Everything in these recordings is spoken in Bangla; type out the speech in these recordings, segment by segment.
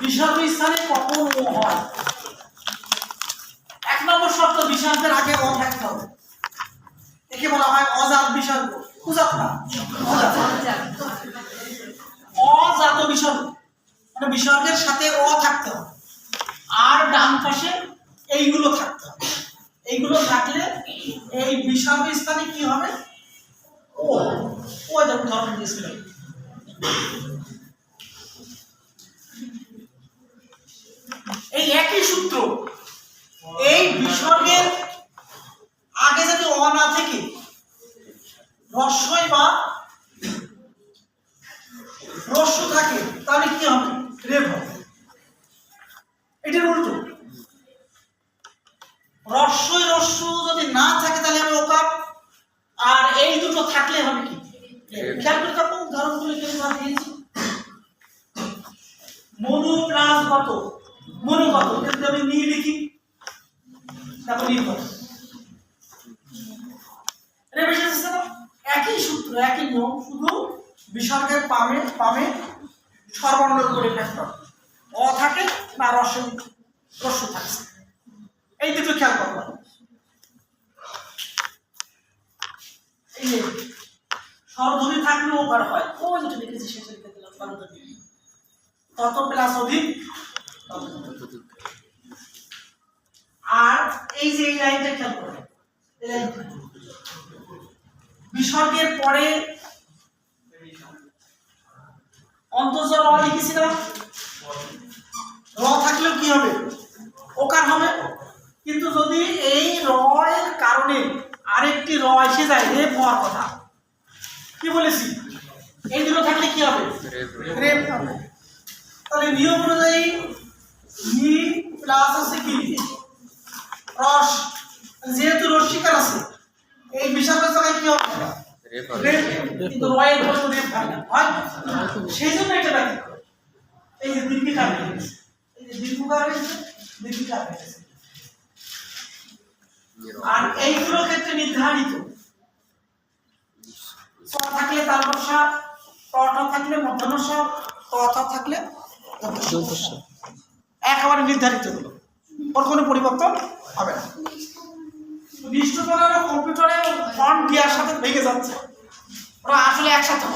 বিষাদ স্থানে কখন ও হয়। এক নম্বর শর্ত, বিষাদের আগে অ থাকতে হবে। একে বলা হয় অজাত উজাত না। অজাত। অজাত মানে বিসর্গের সাথে অ থাকতে হবে। আর ডান পাশে এইগুলো থাকতে হবে। এইগুলো থাকলে এই বিসর্গ স্থানে কি হবে? ও। ও ধরনের দিয়েছিল সূত্র। এই বিসর্গের আগে যদি অ না থেকে, রস্যই বা রস্য থাকে, তাহলে কি হবে? রেপ হবে। এটার উল্টো। রস্যই রস্য যদি না থাকে, তাহলে হবে ওকার আর এই দুটো থাকলে হবে কি? খেয়াল করে দেখো, উদাহরণগুলো দিয়েছি। মনু প্লাস কত মনু কত এটা যদি আমি নিয়ে লিখি, তারপর সিস্টেম একই সূত্র, একই নিয়ম, শুধু বিসর্গের পামে পামে সর্বর্ণের উপরে ফ্যাক্টর অ থাকে না রস রস্য থাকছে এই দুটো খেয়াল করব স্বরধ্বনি থাকলে ওভার হয়। ও যেটা লিখেছি শেষে লিখে দিলাম তত প্লাস অধিক। আর এই যে এই লাইনটা খেয়াল করো। বিসর্গের পরে অন্তর্জল র লিখেছিলাম র থাকলেও কি হবে? ওকার হবে। কিন্তু যদি এই রয়ের কারণে আরেকটি র এসে যায় রেপ হওয়ার কথা। কি বলেছি? এই দুটো থাকলে কি হবে। রেপ হবে। তাহলে নিয়ম অনুযায়ী ই প্লাস আছে কি? রস। যেহেতু রস্বীকার আছে এই বিশালের জায়গায় কি হবে? কিন্তু রয়ের কোনো রেপ হয় না। সেই জন্য এটা ব্যাখ্যা করে। এই যে দীর্ঘিকার হয়েছে এই যে দীর্ঘকার হয়েছে দীর্ঘিকার হয়েছে আর এইগুলো ক্ষেত্রে নির্ধারিত। থাকলে তার বসা থাকলে মধ্যাহ্ন থাকলে নির্ধারিত হলো। ওর কোনো পরিবর্তন হবে না। কম্পিউটারে ফন্ট দেওয়ার সাথে ভেঙে যাচ্ছে। ওরা আসলে একসাথে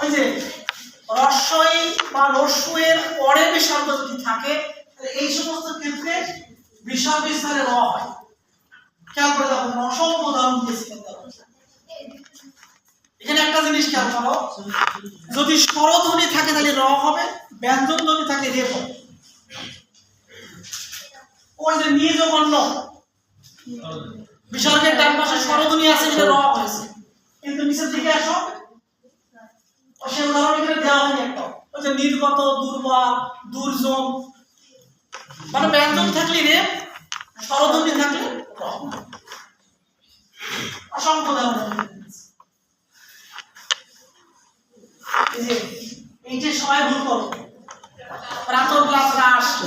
ওই যে রস্যই বা রস্যের পরে বিসর্গ যদি থাকে এই সমস্ত ক্ষেত্রে বিসর্গ স্থানে র হয়। খেয়াল করে দেখুন অসংখ্য উদাহরণ দিয়েছি কিন্তু আমরা। এখানে একটা জিনিস খেয়াল করো। যদি স্বরধ্বনি থাকে তাহলে র হবে ব্যঞ্জন ধ্বনি থাকে রেপ হবে। ওই যে নিজ বর্ণ বিসর্গের ডান পাশে স্বরধ্বনি আছে বলে র হয়েছে। কিন্তু নিচের দিকে আসো। সে উদাহরণ এখানে দেওয়া হয়নি একটা। ওই যে নির্গত দুর্বা দুর্যোগ। মানে ব্যঞ্জন থাকলে রে, স্বরধ্বনি থাকলে র। অসংখ্য উদাহরণ আমি দিয়েছি। এই যে এইটা সবাই ভুল করো প্রাতর ক্লাস রাস রাস। রাত রাস তারপর আমরা গ্রামে ছোট রাস রাস খাচ্ছিস পেট ভরছে না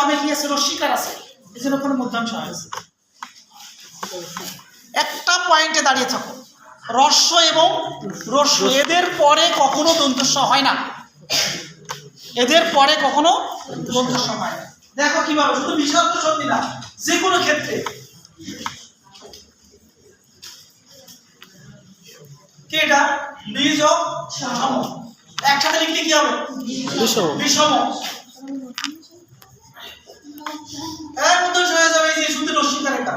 বিসর্গের কি আছে? রস্বীকার আছে? এই জন্য কোনো মধ্যাংশ আছে একটা পয়েন্টে দাঁড়িয়ে থাকো। রস্য এবং রস্য এদের পরে কখনো দন্তস্ব হয় না। এদের পরে কখনো দন্তস্ব হয় না। দেখো কীভাবে শুধু বিসর্গ সত্যি না যে কোনো ক্ষেত্রে। কি এটা? সম একসাথে লিখলে কি হবে? বিষম। বিষম এর মধ্যে হয়ে যাবে এই যে শুধু রশ্মিকার এটা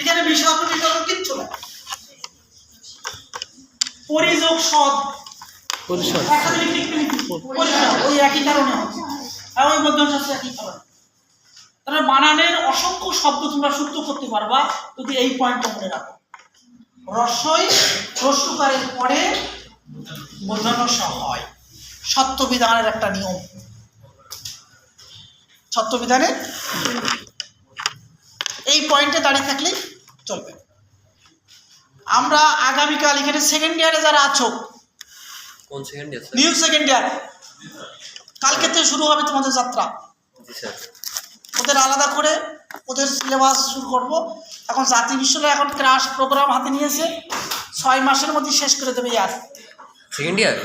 এখানে বিষাদ বিকল্প কিচ্ছু না পরিযোগ সদ পরিষদ? ওই একই কারণে তাহলে বানানের অসংখ্য শব্দ তোমরা শুদ্ধ করতে পারবা যদি এই পয়েন্টটা মনে রাখো। রসই রস্যকারের পরে মূর্ধন্য হয়। সত্যবিধানের একটা নিয়ম। সত্যবিধানের? এই পয়েন্টে দাঁড়িয়ে থাকলেই চলবে। আমরা আগামীকাল এখানে সেকেন্ড ইয়ারে যারা আছো কোন second year new second year কালকে থেকে শুরু হবে তোমাদের যাত্রা। ওদের আলাদা করে ওদের সিলেবাস শুরু করব। এখন জাতীয় বিশ্ববিদ্যালয় এখন ক্রাশ প্রোগ্রাম হাতে নিয়েছে। ছয় মাসের মধ্যে শেষ করে দেবে ইয়ার। Second year